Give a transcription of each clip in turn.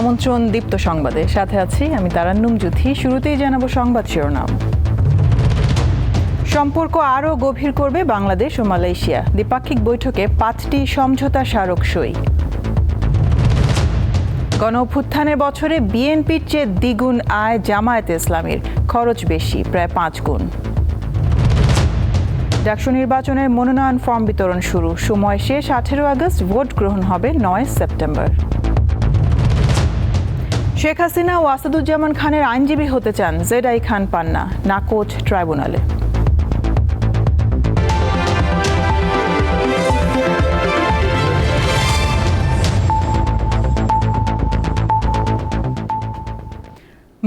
আমন্ত্রণ দীপ্ত সংবাদে। সাথে আছি আমি তারান্নুম জুথি শুরুতেই জানাব সংবাদ শিরোনাম। সম্পর্ক আরও গভীর করবে বাংলাদেশ ও মালয়েশিয়া। দ্বিপাক্ষিক বৈঠকে পাঁচটি সমঝোতা স্মারক সই। গণ অভ্যুত্থানের বছরে বিএনপির চেয়ে দ্বিগুণ আয় জামায়াতে ইসলামের। খরচ বেশি, প্রায় পাঁচ গুণ। ডাকসু নির্বাচনের মনোনয়ন ফর্ম বিতরণ শুরু। সময় শেষ আঠেরো আগস্ট, ভোট গ্রহণ হবে নয় সেপ্টেম্বর। শেখ হাসিনা ও আসাদুজ্জামান খানের আইনজীবী হতে চান জেড আই খান পান্না নাকোচ ট্রাইব্যুনালে।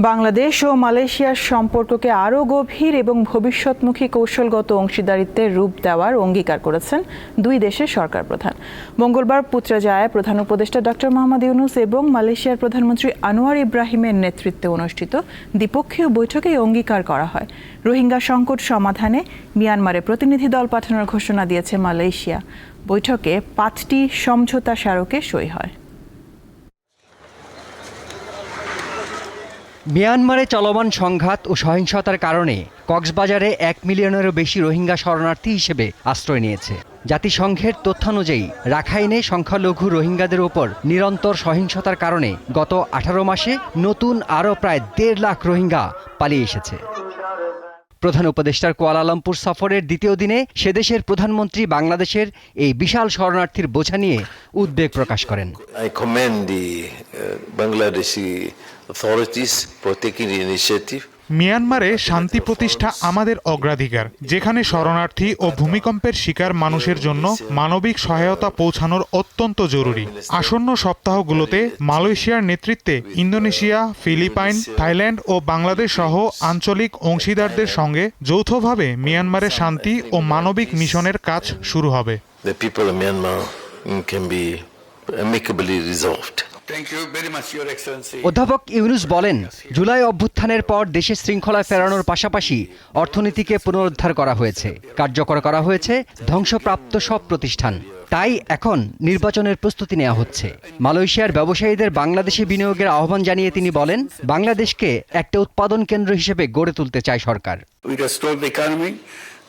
বাংলাদেশ ও মালয়েশিয়ার সম্পর্ককে আরও গভীর এবং ভবিষ্যৎমুখী কৌশলগত অংশীদারিত্বের রূপ দেওয়ার অঙ্গীকার করেছেন দুই দেশের সরকার প্রধান। মঙ্গলবার পুত্রাজায় প্রধান উপদেষ্টা ডক্টর মোহাম্মদ ইউনুস এবং মালয়েশিয়ার প্রধানমন্ত্রী আনোয়ার ইব্রাহিমের নেতৃত্বে অনুষ্ঠিত দ্বিপক্ষীয় বৈঠকে অঙ্গীকার করা হয়। রোহিঙ্গা সংকট সমাধানে মিয়ানমারে প্রতিনিধি দল পাঠানোর ঘোষণা দিয়েছে মালয়েশিয়া। বৈঠকে পাঁচটি সমঝোতা স্মারকে সই হয়। মিয়ানমারে চলমান সংঘাত ও সহিংসতার কারণে কক্সবাজারে এক মিলিয়নেরও বেশি রোহিঙ্গা শরণার্থী হিসেবে আশ্রয় নিয়েছে। জাতিসংঘের তথ্যানুযায়ী রাখাইনে সংখ্যালঘু রোহিঙ্গাদের ওপর নিরন্তর সহিংসতার কারণে গত আঠারো মাসে নতুন আরও প্রায় দেড় লাখ রোহিঙ্গা পালিয়ে এসেছে। প্রধান উপদেষ্টার কুয়ালালামপুর সফরের দ্বিতীয় দিনে সেদেশের প্রধানমন্ত্রী বাংলাদেশের এই বিশাল শরণার্থীর বোঝা নিয়ে উদ্বেগ প্রকাশ করেন। মিয়ানমারে শান্তি প্রতিষ্ঠা আমাদের অগ্রাধিকার যেখানে শরণার্থী ও ভূমিকম্পের শিকার মানুষের জন্য মানবিক সহায়তা পৌঁছানোর অত্যন্ত জরুরি। আসন্ন সপ্তাহগুলোতে মালয়েশিয়ার নেতৃত্বে ইন্দোনেশিয়া ফিলিপাইন থাইল্যান্ড ও বাংলাদেশ সহ আঞ্চলিক অংশীদারদের সঙ্গে যৌথভাবে মিয়ানমারে শান্তি ও মানবিক মিশনের কাজ শুরু হবে। The people of Myanmar can be amicably resolved. অধ্যাপক ইউনুস বলেন জুলাই অভ্যুত্থানের পর দেশে শৃঙ্খলা ফেরানোর পাশাপাশি অর্থনীতিকে পুনরুদ্ধার করা হয়েছে কার্যকর করা হয়েছে ধ্বংসপ্রাপ্ত সব প্রতিষ্ঠান। তাই এখন নির্বাচনের প্রস্তুতি নেওয়া হচ্ছে। মালয়েশিয়ার ব্যবসায়ীদের বাংলাদেশে বিনিয়োগের আহ্বান জানিয়ে তিনি বলেন বাংলাদেশকে একটা উৎপাদন কেন্দ্র হিসেবে গড়ে তুলতে চায় সরকার।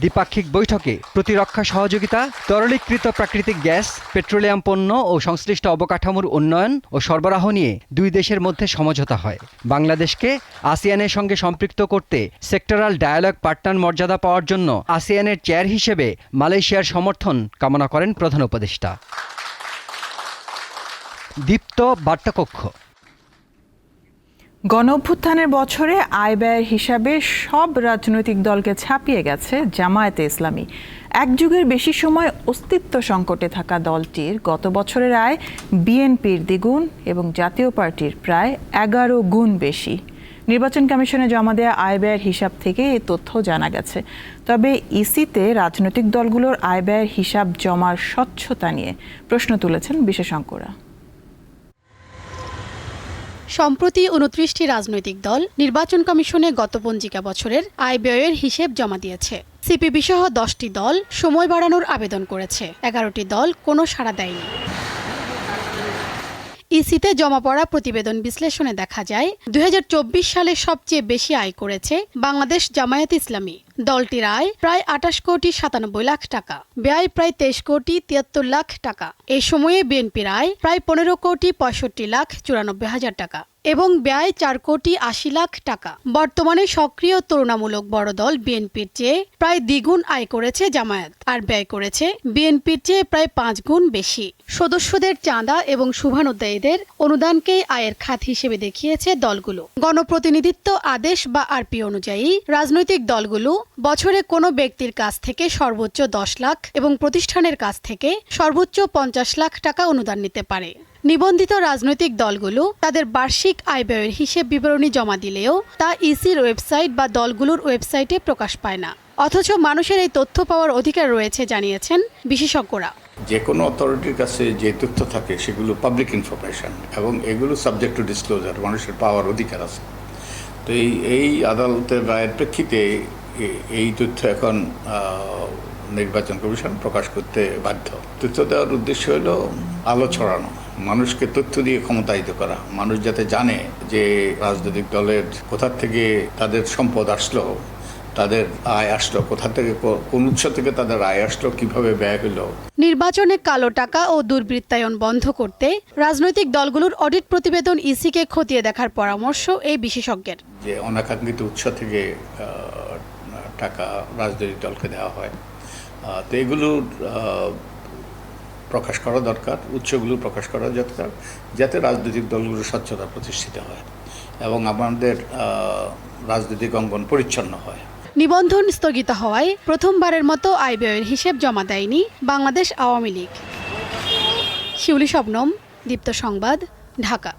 দ্বিপাক্ষিক বৈঠকে প্রতিরক্ষা সহযোগিতা, তরলীকৃত প্রাকৃতিক গ্যাস, পেট্রোলিয়াম পণ্য ও সংশ্লিষ্ট অবকাঠামোর উন্নয়ন ও সরবরাহ নিয়ে দুই দেশের মধ্যে সমঝোতা হয়। বাংলাদেশকে আসিয়ানের সঙ্গে সম্পৃক্ত করতে সেক্টরাল ডায়ালগ পার্টনার মর্যাদা পাওয়ার জন্য আসিয়ানের চেয়ার হিসেবে মালয়েশিয়ার সমর্থন কামনা করেন প্রধান উপদেষ্টা। দীপ্ত বার্তাকক্ষ গণ অভ্যুত্থানের বছরে আয় ব্যয়ের হিসাবে সব রাজনৈতিক দলকে ছাপিয়ে গেছে জামায়াতে ইসলামী। এক যুগের বেশি সময় অস্তিত্ব সংকটে থাকা দলটির গত বছরের আয় বিএনপির দ্বিগুণ এবং জাতীয় পার্টির প্রায় এগারো গুণ বেশি। নির্বাচন কমিশনে জমা দেওয়া আয় ব্যয়ের হিসাব থেকে এই তথ্য জানা গেছে। তবে ইসিতে রাজনৈতিক দলগুলোর আয় ব্যয়ের হিসাব জমার স্বচ্ছতা নিয়ে প্রশ্ন তুলেছেন বিশেষজ্ঞরা। সম্প্রতি উনত্রিশটি রাজনৈতিক দল নির্বাচন কমিশনে গত পঞ্জিকা বছরের আয় ব্যয়ের হিসেব জমা দিয়েছে। সিপিবি সহ দশটি দল সময় বাড়ানোর আবেদন করেছে। এগারোটি দল কোনো সাড়া দেয়নি। ইসিতে জমা পড়া প্রতিবেদন বিশ্লেষণে দেখা যায় দু হাজার চব্বিশ সালে সবচেয়ে বেশি আয় করেছে বাংলাদেশ জামায়াত ইসলামী। দলটির আয় প্রায় আটাশ কোটি সাতানব্বই লাখ টাকা, ব্যয় প্রায় তেইশ কোটি তিয়াত্তর লাখ টাকা। এ সময়ে বিএনপির আয় প্রায় পনেরো কোটি পঁয়ষট্টি লাখ চুরানব্বই হাজার টাকা। এবং ব্যয় চার কোটি আশি লাখ টাকা। বর্তমানে সক্রিয় তুলনামূলক বড় দল বিএনপির চেয়ে প্রায় দ্বিগুণ আয় করেছে জামায়াত, আর ব্যয় করেছে বিএনপির চেয়ে প্রায় পাঁচ গুণ বেশি। সদস্যদের চাঁদা এবং শুভানুদ্দায়ীদের অনুদানকেই আয়ের খাত হিসেবে দেখিয়েছে দলগুলো। গণপ্রতিনিধিত্ব আদেশ বা আরপি অনুযায়ী রাজনৈতিক দলগুলো বছরে কোনো ব্যক্তির কাছ থেকে সর্বোচ্চ দশ লাখ এবং প্রতিষ্ঠানের কাছ থেকে সর্বোচ্চ পঞ্চাশ লাখ টাকা অনুদান নিতে পারে। নিবন্ধিত রাজনৈতিক দলগুলো তাদের বার্ষিক আয় ব্যয়ের হিসেব বিবরণী জমা দিলেও তা ইসির ওয়েবসাইট বা দলগুলোর ওয়েবসাইটে প্রকাশ পায় না। অথচ মানুষের এই তথ্য পাওয়ার অধিকার রয়েছে, জানিয়েছেন বিশেষজ্ঞরা। যে কোনো অথরিটির কাছে যে তথ্য থাকে, সেগুলো পাবলিক ইনফরমেশন এবং এগুলো সাবজেক্ট টু ডিসক্লোজার মানুষের পাওয়ার অধিকার আছে। তো এই এই আদালতের রায়ের প্রেক্ষিতে এই তথ্য এখন নির্বাচন কমিশন প্রকাশ করতে বাধ্য। তথ্য দেওয়ার উদ্দেশ্য হলো আলো ছড়ানো। মানুষকে তথ্য দিয়ে ক্ষমতায়িত করা। মানুষ যাতে জানে যে রাজনৈতিক দলের কোথা থেকে তাদের সম্পদ আসলো তাদের আয় আসলো কোথা থেকে কোন উৎস থেকে তাদের আয় আসলো কীভাবে ব্যয় হলো। নির্বাচনে কালো টাকা ও দুর্বৃত্তায়ন বন্ধ করতে রাজনৈতিক দলগুলোর অডিট প্রতিবেদন ইসিকে খতিয়ে দেখার পরামর্শ এই বিশেষজ্ঞের। যে অনাকাঙ্ক্ষিত উৎস থেকে টাকা রাজনৈতিক দলকে দেওয়া হয়। তো এগুলো আহ, প্রকাশ করা দরকার উৎসগুলো প্রকাশ করা দরকার যাতে রাজনৈতিক দলগুলো স্বচ্ছতা প্রতিষ্ঠিত হয় এবং আমাদের রাজনৈতিক অঙ্গন পরিচ্ছন্ন হয়। নিবন্ধন স্থগিত হওয়ায় প্রথমবারের মতো আয় ব্যয়ের হিসেব জমা দেয়নি বাংলাদেশ আওয়ামী লীগ। শিউলি শবনম দীপ্ত সংবাদ ঢাকা।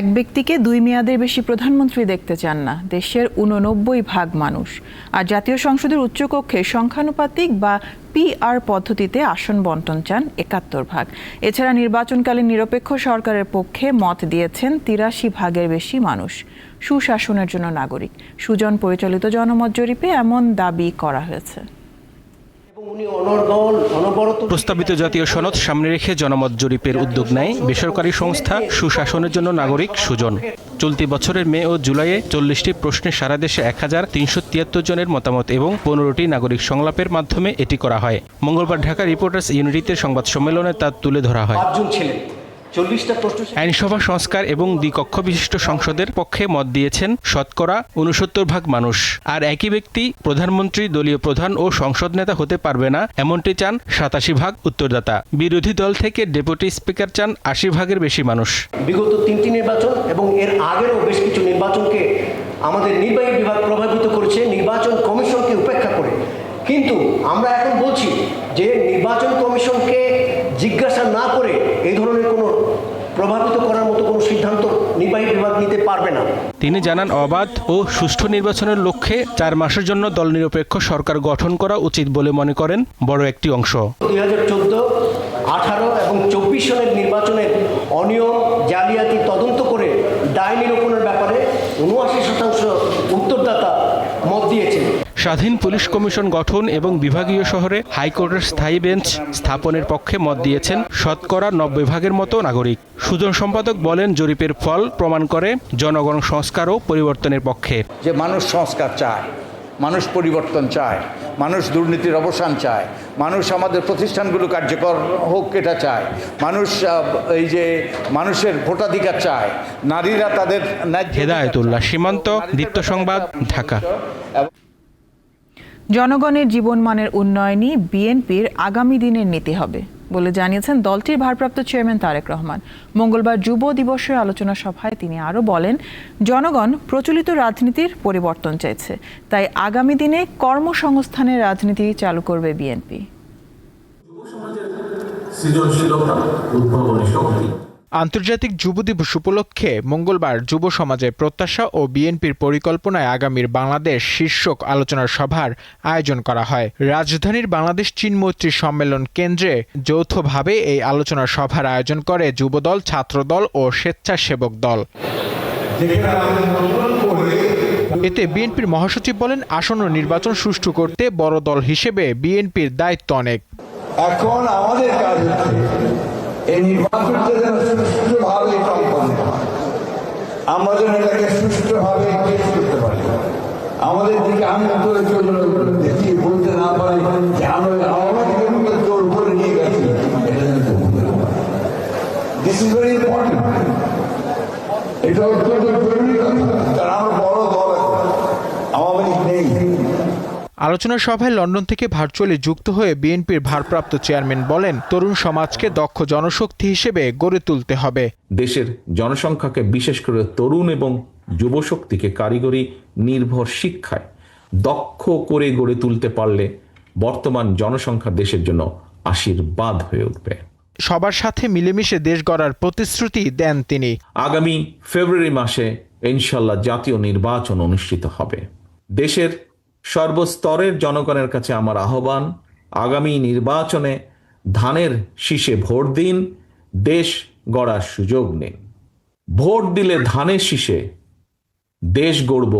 এক ব্যক্তিকে দুই মেয়াদের বেশি প্রধানমন্ত্রী দেখতে চান না দেশের উননব্বই ভাগ মানুষ। আর জাতীয় সংসদের উচ্চকক্ষে সংখ্যানুপাতিক বা পিআর পদ্ধতিতে আসন বন্টন চান একাত্তর ভাগ। এছাড়া নির্বাচনকালীন নিরপেক্ষ সরকারের পক্ষে মত দিয়েছেন তিরাশি ভাগের বেশি মানুষ। সুশাসনের জন্য নাগরিক। সুজন পরিচালিত জনমত জরিপে এমন দাবি করা হয়েছে। প্রস্তাবিত জাতীয় সনদ সামনে রেখে জনমত জরিপের উদ্যোগ নেয় বেসরকারি সংস্থা সুশাসনের জন্য নাগরিক সুজন। চলতি বছরের মে ও জুলাইয়ে চল্লিশটি প্রশ্নে সারা দেশে এক হাজার তিনশো তিয়াত্তর জনের মতামত এবং পনেরোটি নাগরিক সংলাপের মাধ্যমে এটি করা হয়। মঙ্গলবার ঢাকা রিপোর্টার্স ইউনিটিতে সংবাদ সম্মেলনে তা তুলে ধরা হয়। আইনসভা সংস্কার এবং দ্বিকক্ষ বিশিষ্ট সংসদের পক্ষে মত দিয়েছেন শতকরা উনসত্তর ভাগ মানুষ। আর একই ব্যক্তি প্রধানমন্ত্রী দলীয় প্রধান ও সংসদ নেতা হতে পারবে না এমনটি চান সাতাশি ভাগ উত্তরদাতা। বিরোধী দল থেকে ডেপুটি স্পিকার চান আশি ভাগের বেশি মানুষ। বিগত তিনটি নির্বাচন এবং এর আগেরও বেশ কিছু নির্বাচনকে আমাদের নির্বাহী বিভাগ প্রভাবিত করেছে নির্বাচন কমিশনকে উপেক্ষা করে। কিন্তু আমরা এখন বলছি যে নির্বাচন কমিশনকে জিজ্ঞাসা না করে এই ধরনের কোনো প্রভাবিত করার মতো কোনো সিদ্ধান্ত নির্বাহী বিভাগ নিতে পারবে না। তিনি জানান অবাধ ও সুষ্ঠু নির্বাচনের লক্ষ্যে চার মাসের জন্য দল নিরপেক্ষ সরকার গঠন করা উচিত বলে মনে করেন বড় একটি অংশ। দুই হাজার চোদ্দ আঠারো এবং চব্বিশ সালের নির্বাচনের অনিয়ম জালিয়াতি তদন্ত করে দায় নিরূপণের ব্যাপারে উনআশি শতাংশ উত্তরদাতা মত দিয়েছেন স্বাধীন পুলিশ কমিশন গঠন এবং বিভাগীয় শহরে হাইকোর্টের স্থায়ী বেঞ্চ স্থাপনের পক্ষে মত দিয়েছেন শতকরা নব্বই ভাগের মতো নাগরিক। সুজন সম্পাদক বলেন জরিপের ফল প্রমাণ করে জনগণ সংস্কার ও পরিবর্তনের পক্ষে। যে মানুষ সংস্কার চায় মানুষ পরিবর্তন চায় মানুষ দুর্নীতির অবসান চায় মানুষ আমাদের প্রতিষ্ঠানগুলো কার্যকর হোক এটা চায় মানুষ এই যে মানুষের ভোটাধিকার চায় নারীরা তাদের হেদায়তুল্লাহ। সীমান্ত দীপ্ত সংবাদ ঢাকা। জনগণের জীবনমানের উন্নয়নই বিএনপির আগামী দিনের নীতি হবে বলে জানিয়েছেন দলটির ভারপ্রাপ্ত চেয়ারম্যান তারেক রহমান। মঙ্গলবার যুব দিবসের আলোচনা সভায় তিনি আরও বলেন, জনগণ প্রচলিত রাজনীতির পরিবর্তন চাইছে, তাই আগামী দিনে কর্মসংস্থানের রাজনীতি চালু করবে বিএনপি। সৃজনশীলতা, উদ্ভাবনী শক্তি। আন্তর্জাতিক যুব দিবস উপলক্ষে মঙ্গলবার যুব সমাজের প্রত্যাশা ও বিএনপির পরিকল্পনায় আগামীর বাংলাদেশ শীর্ষক আলোচনা সভার আয়োজন করা হয়। রাজধানীর বাংলাদেশ চীন মৈত্রী সম্মেলন কেন্দ্রে যৌথভাবে এই আলোচনা সভার আয়োজন করে যুবদল, ছাত্রদল ও স্বেচ্ছাসেবক দল। এতে বিএনপির মহাসচিব বলেন, আসন্ন নির্বাচন সুষ্ঠু করতে বড় দল হিসেবে বিএনপির দায়িত্ব অনেক। এখন আমাদের কাজ হচ্ছে এই নির্বাচনটা যেন সুষ্ঠুভাবে সম্পন্ন হয়। আমরা যেন এটাকে সুষ্ঠুভাবে পেশ করতে পারি। আমাদের দিকে আমি করে চলে দেখিয়ে বলতে না পারি যে আমরা আওয়ামী জোর করে নিয়ে গেছি। এটা যেন দিস ইজ ভেরি ইম্পর্টেন্ট এটা অত্যন্ত জরুরি কথা কারণ আমরা বড় দল এখন আওয়ামী লীগ নেই আলোচনা সভায় লন্ডন থেকে ভার্চুয়ালি যুক্ত হয়ে বিএনপির ভারপ্রাপ্ত চেয়ারম্যান বলেন তরুণ সমাজকে দক্ষ জনশক্তি হিসেবে গড়ে তুলতে হবে। দেশের জনসংখ্যাকে বিশেষ করে তরুণ এবং যুবশক্তিকে কারিগরি নির্ভর শিক্ষায় দক্ষ করে গড়ে তুলতে পারলে বর্তমান জনসংখ্যা দেশের জন্য আশীর্বাদ হয়ে উঠবে। সবার সাথে মিলেমিশে দেশ গড়ার প্রতিশ্রুতি দেন তিনি। আগামী ফেব্রুয়ারি মাসে ইনশাল্লাহ জাতীয় নির্বাচন অনুষ্ঠিত হবে। দেশের সর্বস্তরের জনগণের কাছে আমার আহ্বান আগামী নির্বাচনে ধানের শীষে ভোট দিন দেশ গড়ার সুযোগ নিন। ভোট দিলে ধানের শীষে দেশ গড়ব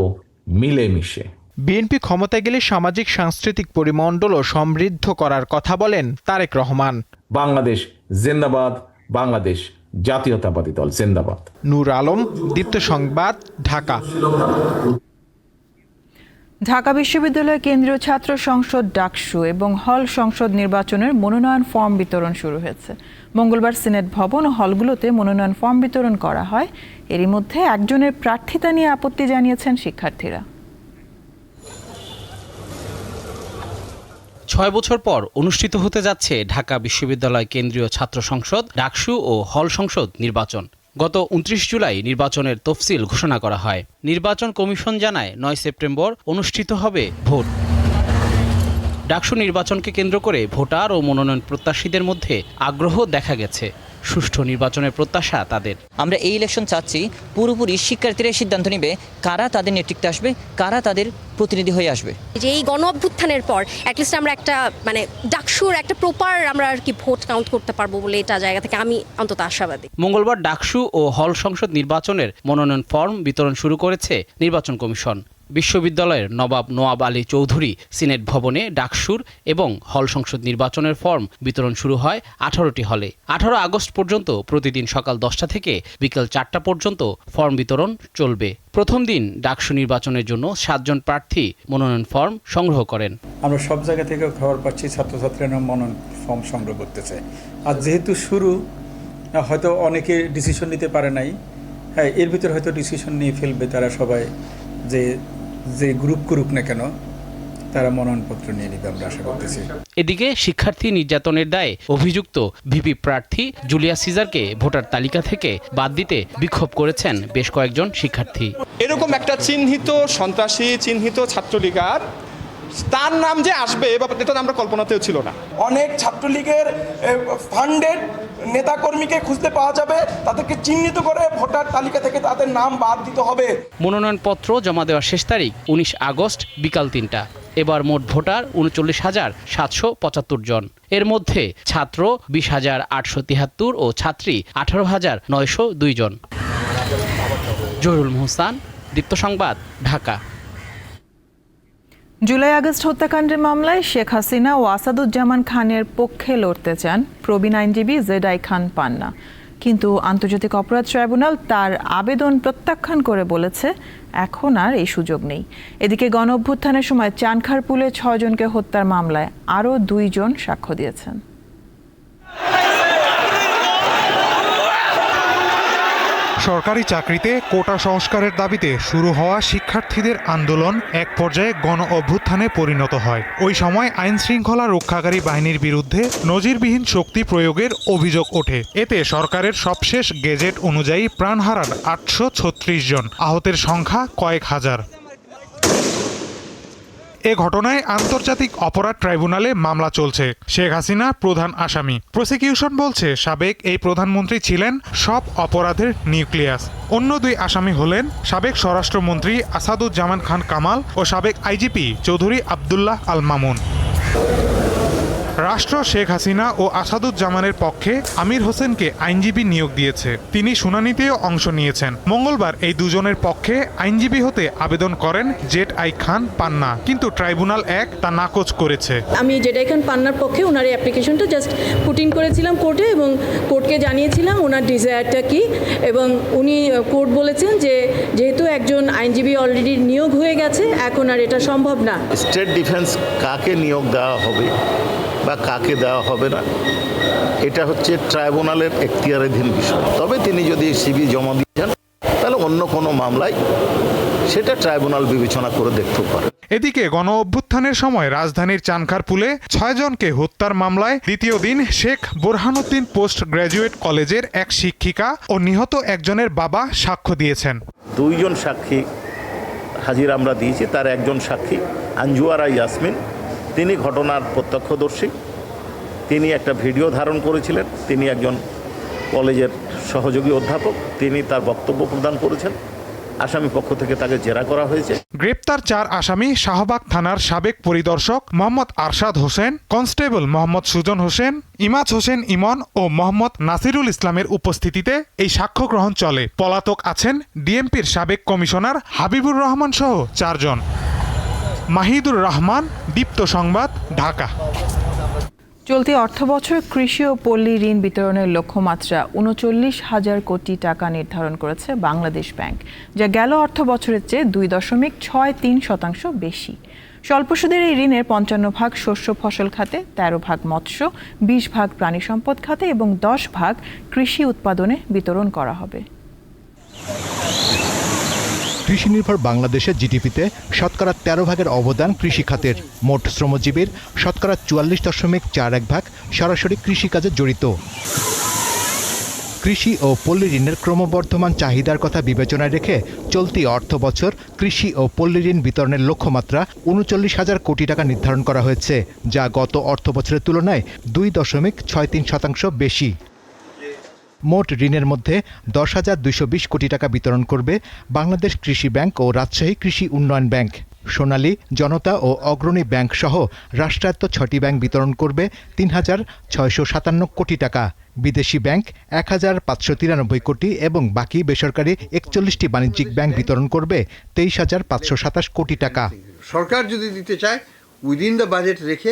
মিলেমিশে। বিএনপি ক্ষমতায় গেলে সামাজিক সাংস্কৃতিক পরিমণ্ডলও সমৃদ্ধ করার কথা বলেন তারেক রহমান। বাংলাদেশ জিন্দাবাদ বাংলাদেশ জাতীয়তাবাদী দল জিন্দাবাদ। নূর আলম দীপ্ত সংবাদ ঢাকা। ঢাকা বিশ্ববিদ্যালয় কেন্দ্রীয় ছাত্র সংসদ ডাকসু এবং হল সংসদ নির্বাচনের মনোনয়ন ফর্ম বিতরণ শুরু হয়েছে। মঙ্গলবার সিনেট ভবন ও হলগুলোতে মনোনয়ন ফর্ম বিতরণ করা হয়। এরই মধ্যে একজনের প্রার্থিতা নিয়ে আপত্তি জানিয়েছেন শিক্ষার্থীরা। ছয় বছর পর অনুষ্ঠিত হতে যাচ্ছে ঢাকা বিশ্ববিদ্যালয় কেন্দ্রীয় ছাত্র সংসদ, ডাকসু ও হল সংসদ নির্বাচন। গত উনত্রিশ জুলাই নির্বাচনের তফসিল ঘোষণা করা হয়। নির্বাচন কমিশন জানায়, নয় সেপ্টেম্বর অনুষ্ঠিত হবে ভোট। ডাকসু নির্বাচনকে কেন্দ্র করে ভোটার ও মনোনয়ন প্রত্যাশীদের মধ্যে আগ্রহ দেখা গেছে। সুষ্ঠু নির্বাচনের প্রত্যাশা তাদের। আমরা এই ইলেকশন চাচ্ছি পুরোপুরি শিক্ষার্থীরা সিদ্ধান্ত নেবে কারা তাদের নেতৃত্বে আসবে কারা তাদের প্রতিনিধি হয়ে আসবে। যে এই গণ অভ্যুত্থানের পর অ্যাটলিস্ট আমরা একটা মানে ডাকসুর একটা প্রপার আমরা আর কি ভোট কাউন্ট করতে পারব বলে এটা জায়গা থেকে আমি অন্তত আশাবাদী। মঙ্গলবার ডাকসু ও হল সংসদ নির্বাচনের মনোনয়ন ফর্ম বিতরণ শুরু করেছে নির্বাচন কমিশন। বিশ্ববিদ্যালয়ের নবাব নোয়াব আলী চৌধুরী সিনেট ভবনে ডাকসুর এবং হল সংসদ নির্বাচনের ফর্ম বিতরণ শুরু হয় আঠারোটি হলে। আঠারো আগস্ট পর্যন্ত প্রতিদিন সকাল দশটা থেকে বিকেল চারটা পর্যন্ত ফর্ম বিতরণ চলবে। প্রথম দিন ডাকসু নির্বাচনের জন্য সাতজন প্রার্থী মনোনয়ন ফর্ম সংগ্রহ করেন। আমরা সব জায়গা থেকে খবর পাচ্ছি ছাত্রছাত্রীরা মনোনয়ন ফর্ম সংগ্রহ করতেছে। আর যেহেতু শুরু, হয়তো অনেকে ডিসিশন নিতে পারে নাই। হ্যাঁ এর ভিতরে হয়তো ডিসিশন নিয়ে ফেলবে তারা সবাই যে যে গ্রুপ করুক না কেন তারা মনোনয়নপত্র নিয়ে নিবে আমরা আশা করতেছি। এদিকে শিক্ষার্থী নির্যাতনের দায়ে অভিযুক্ত ভিপি প্রার্থী জুলিয়া সিজারকে ভোটার তালিকা থেকে বাদ দিতে বিক্ষোভ করেছেন বেশ কয়েকজন শিক্ষার্থী। এরকম একটা চিহ্নিত সন্ত্রাসী চিহ্নিত ছাত্রলীগার তার নাম যে আসবে ব্যাপারটা এটা আমরা কল্পনাতেও ছিল না। অনেক ছাত্রলীগের ফান্ডেড নেতাকর্মীকে খুঁজতে পাওয়া যাবে তাদেরকে চিহ্নিত করে ভোটার তালিকা থেকে তাদের নাম বাদ দিতে হবে। মনোনয়নপত্র জমা দেওয়ার শেষ তারিখ উনিশ আগস্ট বিকাল তিনটা। এবার মোট ভোটার উনচল্লিশ হাজার সাতশো পঁচাত্তর জন। এর মধ্যে ছাত্র বিশ হাজার আটশো তিহাত্তর ও ছাত্রী আঠারো হাজার নয়শো দুই জন। জহুরুল মোহসান দীপ্ত সংবাদ ঢাকা। জুলাই আগস্ট হত্যাকাণ্ডের মামলায় শেখ হাসিনা ও আসাদুজ্জামান খানের পক্ষে লড়তে চান প্রবীণ আইনজীবী জেডাই খান পান্না। কিন্তু আন্তর্জাতিক অপরাধ ট্রাইব্যুনাল তার আবেদন প্রত্যাখ্যান করে বলেছে, এখন আর এই সুযোগ নেই। এদিকে গণ অভ্যুত্থানের সময় চানখারপুলে ছয়জনকে হত্যার মামলায় আরও দুইজন সাক্ষ্য দিয়েছেন। সরকারি চাকরিতে কোটা সংস্কারের দাবিতে শুরু হওয়া শিক্ষার্থীদের আন্দোলন এক পর্যায়ে গণ অভ্যুত্থানে পরিণত হয়। ওই সময় আইন শৃঙ্খলা রক্ষাকারী বাহিনীর বিরুদ্ধে নজিরবিহীন শক্তি প্রয়োগের অভিযোগ ওঠে। এতে সরকারের সবশেষ গেজেট অনুযায়ী প্রাণ হারান আটশো ছত্রিশ জন। আহতের সংখ্যা কয়েক হাজার। এ ঘটনায় আন্তর্জাতিক অপরাধ ট্রাইব্যুনালে মামলা চলছে। শেখ হাসিনা প্রধান আসামি। প্রসিকিউশন বলছে, সাবেক এই প্রধানমন্ত্রী ছিলেন সব অপরাধের নিউক্লিয়াস। অন্য দুই আসামি হলেন সাবেক স্বরাষ্ট্রমন্ত্রী আসাদুজ্জামান খান কামাল ও সাবেক আইজিপি চৌধুরী আবদুল্লাহ আল মামুন। রাষ্ট্র শেখ হাসিনা ও আসাদুজ্জামানের পক্ষে আমির হোসেনকে আইনজীবী নিয়োগ দিয়েছে। তিনি শুনানিতেও অংশ নিয়েছেন। মঙ্গলবার এই দুজনের পক্ষে আইনজীবী হতে আবেদন করেন জেট আই খান পান্না। কিন্তু ট্রাইব্যুনাল এক তা নাকচ করেছে। আমি জেডাই খান পান্নার পক্ষে ওনার এই অ্যাপ্লিকেশনটা জাস্ট পুটিং করেছিলাম কোর্টে এবং কোর্টকে জানিয়েছিলাম ওনার ডিজায়ারটা কি এবং উনি কোর্ট বলেছেন যে যেহেতু একজন আইনজীবী অলরেডি নিয়োগ হয়ে গেছে এখন আর এটা সম্ভব না। স্টেট ডিফেন্স কাকে নিয়োগ দেওয়া হবে? বা কাকে দেওয়া হবে না। এটা হচ্ছে ট্রাইব্যুনালের এখতিয়ারাধীন বিষয়। তবে তিনি যদি সিবি জমা দিয়ে যান তাহলে অন্য কোনো মামলায় সেটা ট্রাইব্যুনাল বিবেচনা করে দেখতে পারে। এদিকে গণ অভ্যুত্থানের সময় রাজধানীর চানখারপুলে ছয়জনকে হত্যার মামলায় দ্বিতীয় দিন শেখ বোরহানুদ্দিন পোস্ট গ্র্যাজুয়েট কলেজের এক শিক্ষিকা ও নিহত একজনের বাবা সাক্ষ্য দিয়েছেন। দুইজন সাক্ষী হাজির আমরা দিয়েছি তার একজন সাক্ষী আঞ্জুয়ারা ইয়াসমিন তিনি ঘটনার প্রত্যক্ষদর্শী। তিনি একটা ভিডিও ধারণ করেছিলেন। তিনি একজন কলেজের সহযোগী অধ্যাপক। তিনি তার বক্তব্য প্রদান করেছেন। আসামি পক্ষ থেকে তাকে জেরা করা হয়েছে। গ্রেপ্তার চার আসামি শাহবাগ থানার সাবেক পরিদর্শক মোহাম্মদ আরশাদ হোসেন, কনস্টেবল মোহাম্মদ সুজন হোসেন, ইমাজ হোসেন ইমন ও মোহাম্মদ নাসিরুল ইসলামের উপস্থিতিতে এই সাক্ষ্য গ্রহণ চলে। পলাতক আছেন ডিএমপির সাবেক কমিশনার হাবিবুর রহমান সহ চারজন। মাহিদুর রহমান, দীপ্ত সংবাদ, ঢাকা। চলতি অর্থবছর কৃষি ও পল্লী ঋণ বিতরণের লক্ষ্যমাত্রা উনচল্লিশ হাজার কোটি টাকা নির্ধারণ করেছে বাংলাদেশ ব্যাংক, যা গেল অর্থ বছরের চেয়ে দুই দশমিক ছয় তিন শতাংশ বেশি। স্বল্প সুদের এই ঋণের পঞ্চান্ন ভাগ শস্য, ফসল খাতে, তেরো ভাগ মৎস্য, বিশ ভাগ প্রাণী সম্পদ খাতে এবং দশ ভাগ কৃষি উৎপাদনে বিতরণ করা হবে। কৃষি নির্ভর বাংলাদেশের জিডিপিতে শতকরা তেরো ভাগের অবদান কৃষি খাতের। মোট শ্রমজীবীর শতকরা চুয়াল্লিশ দশমিক চার এক ভাগ সরাসরি কৃষিকাজে জড়িত। কৃষি ও পল্লী ঋণের ক্রমবর্ধমান চাহিদার কথা বিবেচনায় রেখে চলতি অর্থ বছর কৃষি ও পল্লী ঋণ বিতরণের লক্ষ্যমাত্রা উনচল্লিশ হাজার কোটি টাকা নির্ধারণ করা হয়েছে, যা গত অর্থ বছরের তুলনায় দুই দশমিক ছয় তিন শতাংশ বেশি। মোট ঋণের মধ্যে দশ হাজার দুইশো বিশ কোটি টাকা বিতরণ করবে বাংলাদেশ কৃষি ব্যাংক ও রাজশাহী কৃষি উন্নয়ন ব্যাংক। সোনালী, জনতা ও অগ্রণী ব্যাংক সহ রাষ্ট্রায়ত্ত ছটি ব্যাংক বিতরণ করবে তিন হাজার ছয়শো সাতান্ন কোটি টাকা। বিদেশি ব্যাংক এক হাজার পাঁচশো তিরানব্বই কোটি এবং বাকি বেসরকারি একচল্লিশটি বাণিজ্যিক ব্যাংক বিতরণ করবে তেইশ হাজার পাঁচশো সাতাশ কোটি টাকা। সরকার যদি দিতে চায় উইদিন দ্য বাজেট রেখে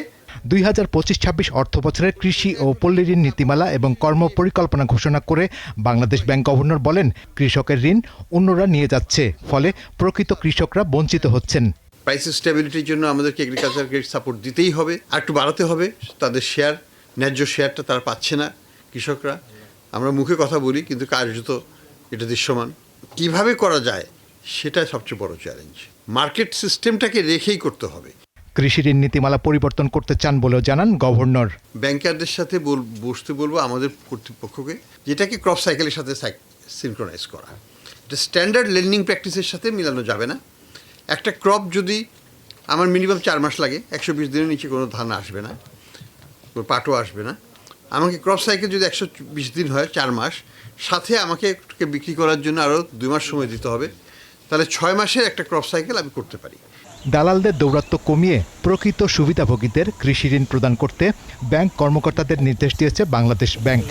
দুই হাজার পঁচিশ ছাব্বিশ অর্থ বছরের কৃষি ও পল্লী ঋণ নীতিমালা এবং কর্মপরিকল্পনা ঘোষণা করে বাংলাদেশ ব্যাংক গভর্নর বলেন, কৃষকের ঋণ অন্যরা নিয়ে যাচ্ছে, ফলে প্রকৃত কৃষকরা বঞ্চিত হচ্ছেন। প্রাইস স্টেবিলিটির জন্য আমাদেরকে এগ্রিকালচারকে সাপোর্ট দিতেই হবে, আর একটু বাড়াতে হবে, তাদের শেয়ার ন্যায্য শেয়ারটা তারা পাচ্ছে না কৃষকরা। আমরা মুখে কথা বলি, কিন্তু কার্যত এটা দৃশ্যমান। কীভাবে করা যায়, সেটা সবচেয়ে বড় চ্যালেঞ্জ মার্কেট সিস্টেমটাকে রেখেই করতে হবে। কৃষি ঋণ নীতিমালা পরিবর্তন করতে চান বলেও জানান গভর্নর। ব্যাংকারদের সাথে বসতে বলব আমাদের কর্তৃপক্ষকে, যেটাকে ক্রপ সাইকেলের সাথে সিনক্রোনাইজ করা। এটা স্ট্যান্ডার্ড লেন্ডিং প্র্যাকটিসের সাথে মিলানো যাবে না। একটা ক্রপ যদি আমার মিনিমাম চার মাস লাগে, একশো বিশ দিনের নিচে কোনো ধান আসবে না পাটও আসবে না। আমাকে ক্রপ সাইকেল যদি একশো বিশ দিন হয়, চার মাস, সাথে আমাকে বিক্রি করার জন্য আরও দুই মাস সময় দিতে হবে, তাহলে ছয় মাসের একটা ক্রপ সাইকেল আমি করতে পারি। দালালদের দৌরাত্ম্য কমিয়ে প্রকৃত সুবিধাভোগীদের কৃষি ঋণ প্রদান করতে ব্যাংক কর্মকর্তাদের নির্দেশ দিয়েছে বাংলাদেশ ব্যাংক।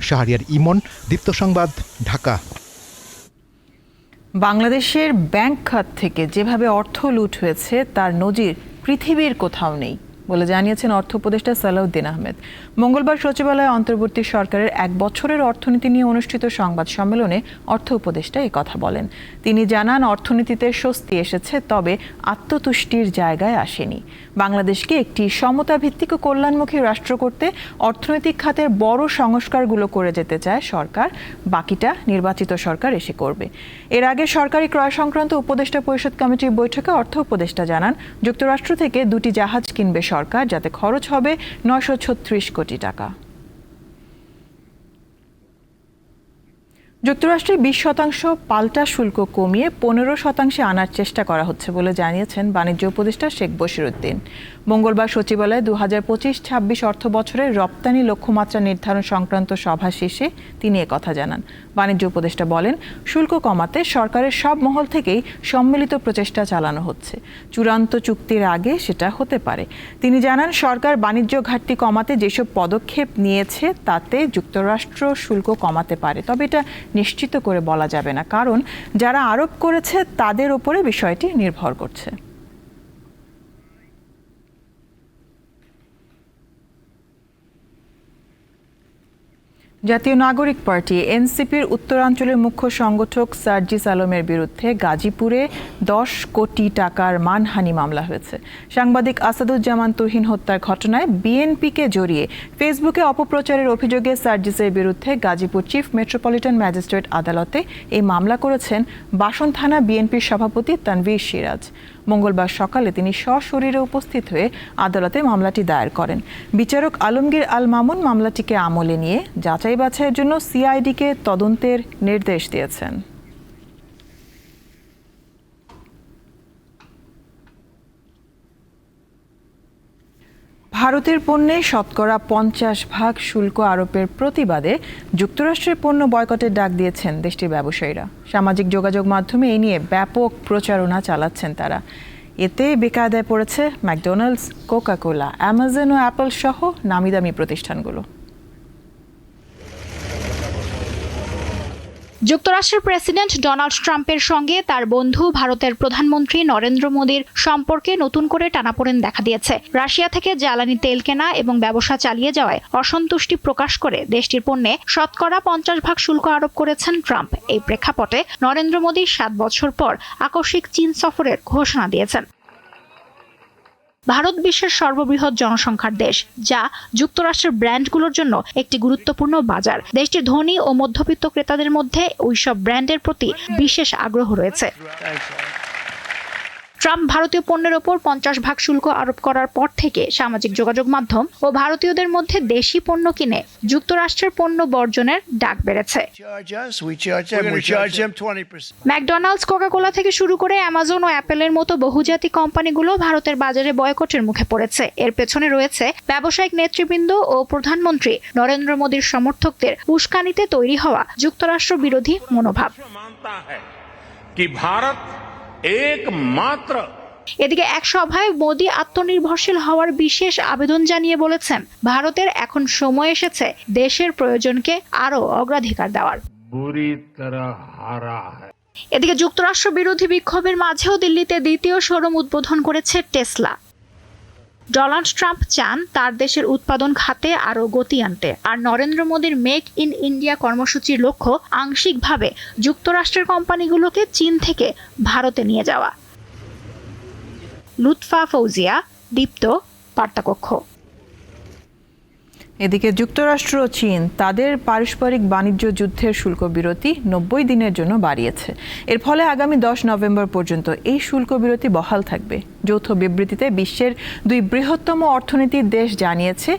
শাহরিয়ার ইমন, দীপ্ত সংবাদ, ঢাকা। বাংলাদেশের ব্যাংক খাত থেকে যেভাবে অর্থ লুট হয়েছে, তার নজির পৃথিবীর কোথাও নেই। বলে জানিয়েছেন অর্থ উপদেষ্টা সালাউদ্দিন আহমেদ। মঙ্গলবার সচিবালয়ে অন্তর্বর্তী সরকারের এক বছরের অর্থনীতি নিয়ে অনুষ্ঠিত সংবাদ সম্মেলনে অর্থ উপদেষ্টা কথা বলেন। তিনি জানান, অর্থনীতিতে স্বস্তি এসেছে, তবে আত্মতুষ্টির জায়গায় আসেনি। বাংলাদেশকে একটি সমতা ভিত্তিক ও কল্যাণমুখী রাষ্ট্র করতে অর্থনৈতিক খাতের বড় সংস্কারগুলো করে যেতে চায় সরকার, বাকিটা নির্বাচিত সরকার এসে করবে। এর আগে সরকারি ক্রয় সংক্রান্ত উপদেষ্টা পরিষদ কমিটির বৈঠকে অর্থ উপদেষ্টা জানান, যুক্তরাষ্ট্র থেকে দুটি জাহাজ কিনবে সরকার। যাতে খরচ হবে নয়শো ছত্রিশ কোটি টাকা। যুক্তরাষ্ট্রে বিশ শতাংশ পাল্টা শুল্ক কমিয়ে পনেরো শতাংশে আনার চেষ্টা করা হচ্ছে বলে জানিয়েছেন বাণিজ্য উপদেষ্টা শেখ বশিরুদ্দিন। মঙ্গলবার সচিবালয়ে দু হাজার পঁচিশ, ছাব্বিশ অর্থ বছরের রপ্তানি লক্ষ্যমাত্রা নির্ধারণ সংক্রান্ত সভা শেষে তিনি কথা জানান। বাণিজ্য উপদেষ্টা বলেন, শুল্ক কমাতে সরকারের সব মহল থেকেই সম্মিলিত প্রচেষ্টা চালানো হচ্ছে। চূড়ান্ত চুক্তির আগে সেটা হতে পারে। তিনি জানান, সরকার বাণিজ্য ঘাটতি কমাতে যেসব পদক্ষেপ নিয়েছে, তাতে যুক্তরাষ্ট্র শুল্ক কমাতে পারে। তবে এটা নিশ্চিত করে বলা যাবে না। কারণ, যারা আরোপ করেছে, তাদের ওপরে বিষয়টি নির্ভর করছে। জাতীয় নাগরিক পার্টি এনসিপির উত্তরাঞ্চলের মুখ্য সংগঠক সার্জিস আলমের বিরুদ্ধে গাজীপুরে দশ কোটি টাকার মানহানি মামলা হয়েছে। সাংবাদিক আসাদুজ্জামান তুহিন হত্যার ঘটনায় বিএনপিকে জড়িয়ে ফেসবুকে অপপ্রচারের অভিযোগে সার্জিসের বিরুদ্ধে গাজীপুর চিফ মেট্রোপলিটন ম্যাজিস্ট্রেট আদালতে এই মামলা করেছেন বাসন থানা বিএনপির সভাপতি তানভীর সিরাজ। মঙ্গলবার সকালে তিনি সশরীরে উপস্থিত হয়ে আদালতে মামলাটি দায়ের করেন। বিচারক আলমগীর আল মামুন মামলাটিকে আমলে নিয়ে যাচাই বাছাইয়ের জন্য সিআইডিকে তদন্তের নির্দেশ দিয়েছেন। ভারতের পণ্যে শতকরা পঞ্চাশ ভাগ শুল্ক আরোপের প্রতিবাদে যুক্তরাষ্ট্রের পণ্য বয়কটের ডাক দিয়েছেন দেশটির ব্যবসায়ীরা। সামাজিক যোগাযোগ মাধ্যমে এই নিয়ে ব্যাপক প্রচারণা চালাচ্ছেন তারা। এতে বেকায়দায় পড়েছে ম্যাকডোনাল্ডস, কোকাকোলা, অ্যামাজন ও অ্যাপল সহ নামিদামি প্রতিষ্ঠানগুলো। যুক্তরাষ্ট্রের প্রেসিডেন্ট ডোনাল্ড ট্রাম্পের সঙ্গে তার বন্ধু ভারতের প্রধানমন্ত্রী নরেন্দ্র মোদীর সম্পর্কে নতুন করে টানাপোড়েন দেখা দিয়েছে। রাশিয়া থেকে জ্বালানি তেল কেনা এবং ব্যবসা চালিয়ে যাওয়ায় অসন্তুষ্টি প্রকাশ করে দেশটির পণ্যে শতকরা পঞ্চাশ ভাগ শুল্ক আরোপ করেছেন ট্রাম্প। এই প্রেক্ষাপটে নরেন্দ্র মোদী সাত বছর পর আকস্মিক চীন সফরের ঘোষণা দিয়েছেন। ভারত বিশ্বের সর্ববৃহৎ জনসংখ্যার দেশ, যা যুক্তরাষ্ট্রের ব্র্যান্ডগুলোর জন্য একটি গুরুত্বপূর্ণ বাজার। দেশটির ধনী ও মধ্যবিত্ত ক্রেতাদের মধ্যে ওইসব ব্র্যান্ডের প্রতি বিশেষ আগ্রহ রয়েছে। ট্রাম্প ভারতীয় পণ্যের ওপর পঞ্চাশ ভাগ শুল্ক আরোপ করার পর থেকে সামাজিক যোগাযোগ মাধ্যম ও ভারতীয়দের মধ্যে দেশি পণ্য কিনে যুক্তরাষ্ট্রের পণ্য বর্জনের ডাক বেড়েছে। ম্যাকডোনাল্ডস কোকাকোলা থেকে শুরু করে অ্যামাজন ও অ্যাপেলের মতো বহুজাতিক কোম্পানিগুলো ভারতের বাজারে বয়কটের মুখে পড়েছে। এর পেছনে রয়েছে ব্যবসায়িক নেতৃবৃন্দ ও প্রধানমন্ত্রী নরেন্দ্র মোদীর সমর্থকদের উস্কানিতে তৈরি হওয়া যুক্তরাষ্ট্র বিরোধী মনোভাব কি ভারত একমাত্র। এদিকে এক সভায় মোদী আত্মনির্ভরশীল হওয়ার বিশেষ আবেদন জানিয়ে বলেছেন ভারতের এখন সময় এসেছে দেশের প্রয়োজনকে আরও অগ্রাধিকার দেওয়ার। এদিকে যুক্তরাষ্ট্র বিরোধী বিক্ষোভের মাঝেও দিল্লিতে দ্বিতীয় শোরুম উদ্বোধন করেছে টেসলা। ডোনাল্ড ট্রাম্প চান তার দেশের উৎপাদন খাতে আরও গতি আনতে। আর নরেন্দ্র মোদীর মেক ইন ইন্ডিয়া কর্মসূচির লক্ষ্য আংশিকভাবে যুক্তরাষ্ট্রের কোম্পানিগুলোকে চীন থেকে ভারতে নিয়ে যাওয়া। লুৎফা ফৌজিয়া, দীপ্ত, বার্তাকক্ষ। এদিকে যুক্তরাষ্ট্র ও চীন তাদের পারস্পরিক বাণিজ্য যুদ্ধের শুল্ক বিরতি নব্বই দিনের জন্য বাড়িয়েছে। এর ফলে আগামী দশ নভেম্বর পর্যন্ত এই শুল্ক বিরতি বহাল থাকবে। যৌথ বিবৃতিতে বিশ্বের দুই বৃহত্তম অর্থনীতির দেশ জানিয়েছে,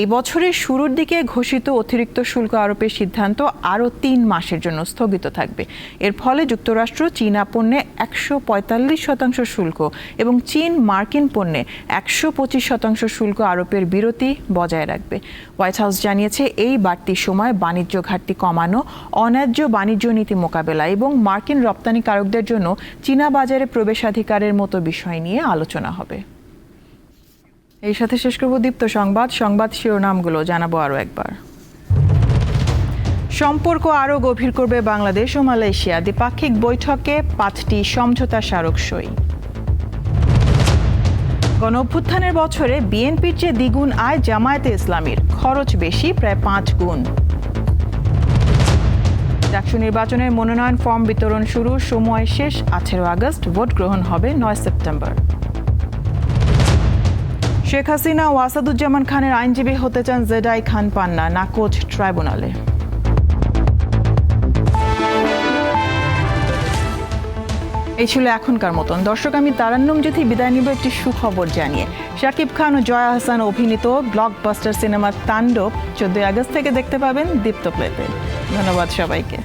এই বছরের শুরুর দিকে ঘোষিত অতিরিক্ত শুল্ক আরোপের সিদ্ধান্ত আরও তিন মাসের জন্য স্থগিত থাকবে। এর ফলে যুক্তরাষ্ট্র চীনা পণ্যে একশো পঁয়তাল্লিশ শতাংশ শুল্ক এবং চীন মার্কিন পণ্যে একশো পঁচিশ শতাংশ শুল্ক আরোপের বিরতি বজায় রাখবে। হোয়াইট হাউস জানিয়েছে, এই বাড়তি সময় বাণিজ্য ঘাটতি কমানো, অন্যায্য বাণিজ্য নীতি মোকাবেলা এবং মার্কিন রপ্তানিকারকদের জন্য চীনা বাজারে প্রবেশাধিকারের মতো বিষয় নিয়ে আলোচনা হবে। এই সাথে শেষ করব দীপ্ত সংবাদ। সংবাদ শিরোনামগুলো জানাব আরও একবার। সম্পর্ক আরও গভীর করবে বাংলাদেশ ও মালয়েশিয়া। দ্বিপাক্ষিক বৈঠকে পাঁচটি সমঝোতা স্মারক সই। গণ অভ্যুত্থানের বছরে বিএনপির চেয়ে দ্বিগুণ আয় জামায়াতে ইসলামীর। খরচ বেশি, প্রায় পাঁচ গুণ। ডাকসু নির্বাচনের মনোনয়ন ফর্ম বিতরণ শুরু, সময় শেষ, আঠেরো আগস্ট, ভোট গ্রহণ হবে নয় সেপ্টেম্বর। শেখ হাসিনা ও আসাদুজ্জামান খানের আইনজীবী হতে চান জেডাই খান পান্না, নাকোচ ট্রাইব্যুনালে। এই ছিল এখনকার মতন। দর্শক, আমি তারান্নম জ্যোতি, বিদায় নিব একটি সুখবর জানিয়ে। শাকিব খান ও জয়া হাসান অভিনীত ব্লকবাস্টার সিনেমা তাণ্ডব চোদ্দই আগস্ট থেকে দেখতে পাবেন দীপ্ত প্লেতে। ধন্যবাদ সবাইকে।